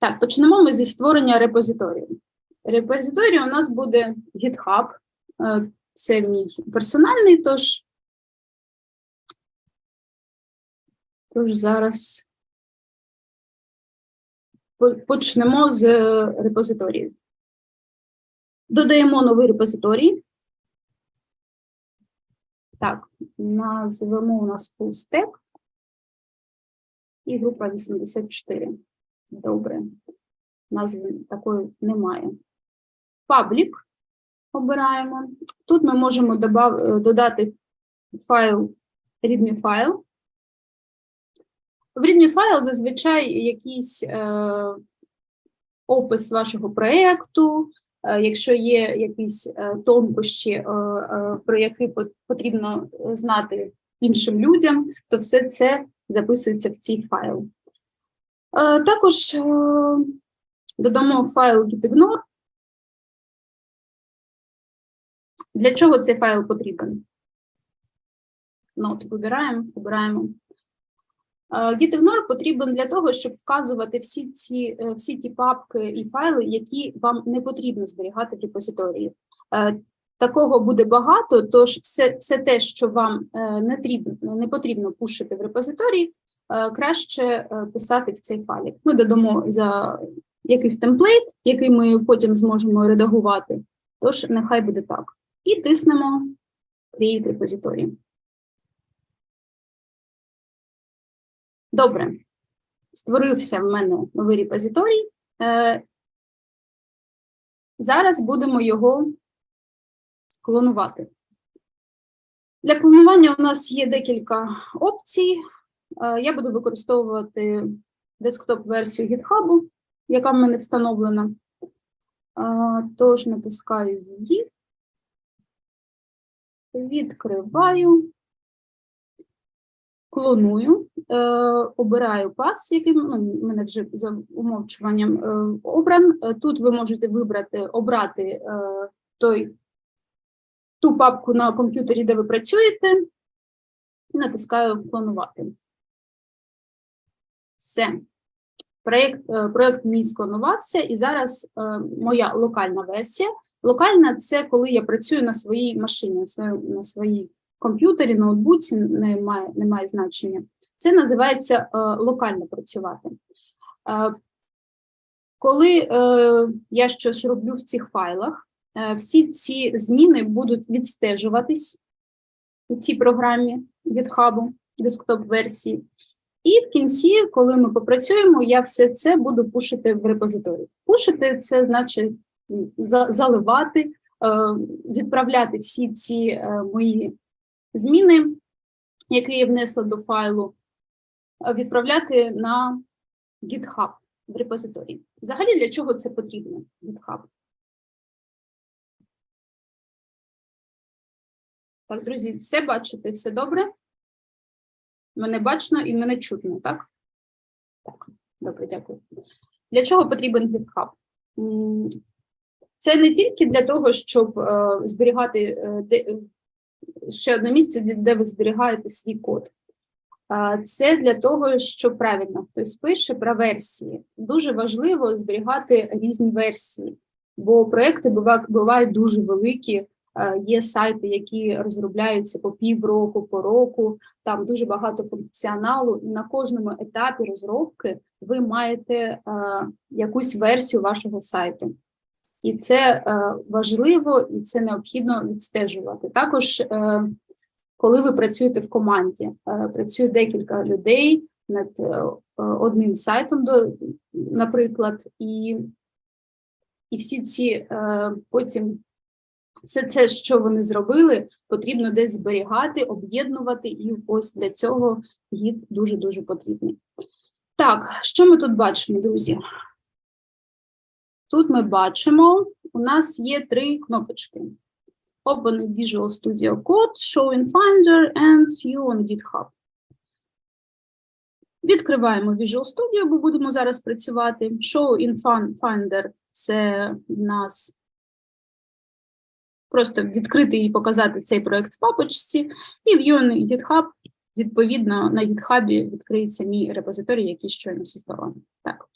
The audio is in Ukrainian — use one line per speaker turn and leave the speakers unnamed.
Так, почнемо ми зі створення репозиторію. Репозиторій у нас буде GitHub. Е, Це мій персональний, тож, тож зараз почнемо з репозиторію. Додаємо новий репозиторій. Так, назвемо у нас full stack і група 84. Добре. Назви такої немає. Паблік обираємо. Тут ми можемо добав- е, додати файл, readme файл. В readme файл зазвичай якийсь е, опис вашого проєкту, е, якщо є якісь е, тонкощі, е, е, про які потрібно знати іншим людям, то все це записується в цей файл. Е, Також е, додамо файл gitignore. Для чого цей файл потрібен? Ну, вибираємо, обираємо. Е, Gitignore потрібен для того, щоб вказувати всі ці, всі ті папки і файли, які вам не потрібно зберігати в репозиторії. Такого буде багато, тож все, все те, що вам не, потрібно, не потрібно пушити в репозиторії, краще е, писати в цей файлик. Ми додамо за якийсь темплейт, який ми потім зможемо редагувати. Тож нехай буде так. І тиснемо Create Repository. Добре. Створився в мене новий репозиторій. Е, Зараз будемо його клонувати. Для клонування у нас є декілька опцій. Е, Я буду використовувати десктоп-версію GitHub, яка в мене встановлена. Е, Тож натискаю її, відкриваю, клоную, е, обираю пас, який ну, мене вже за умовчуванням обран. Тут ви можете вибрати, обрати той, ту папку на комп'ютері, де ви працюєте, і натискаю клонувати. Все. Проєкт, е, проєкт мій склонувався, і зараз е, моя локальна версія. Локальна це коли я працюю на своїй машині, на своїй, комп'ютері, ноутбуці, немає, немає значення. Це називається е, локально працювати. Коли я щось роблю в цих файлах, всі ці зміни будуть відстежуватись у цій програмі GitHub, десктоп-версії. І в кінці, коли ми попрацюємо, я все це буду пушити в репозиторій. Пушити це значить за- заливати, е, відправляти всі ці е, мої зміни, які я внесла до файлу, е, відправляти на GitHub в репозиторій. Взагалі, для чого це потрібно? GitHub? Так, друзі, все бачите, все добре? Мене бачно і мене чутно, так? Так, добре, дякую. Для чого потрібен GitHub? Це не тільки для того, щоб е, зберігати е, е, ще одне місце, де, ви зберігаєте свій код. А, Це для того, що правильно хтось пише про версії. Дуже важливо зберігати різні версії, бо проекти бувають дуже великі. Е, Є сайти, які розробляються по півроку, по року. Там дуже багато функціоналу. На кожному етапі розробки ви маєте е, якусь версію вашого сайту. І це е, важливо, і це необхідно відстежувати. Також, коли ви працюєте в команді, працює декілька людей над одним сайтом, до, наприклад, і, і всі ці потім все це, що вони зробили, потрібно десь зберігати, об'єднувати, і ось для цього гід дуже-дуже потрібний. Так, що ми тут бачимо, друзі? Тут ми бачимо, у нас є три кнопочки. Open Visual Studio Code, Show in Finder and View on GitHub. Відкриваємо Visual Studio, бо будемо зараз працювати. Show in Finder – це в нас просто відкрити і показати цей проект в папочці. І в юний GitHub, відповідно, на GitHub відкриється мій репозиторій, який щойно создала. Так.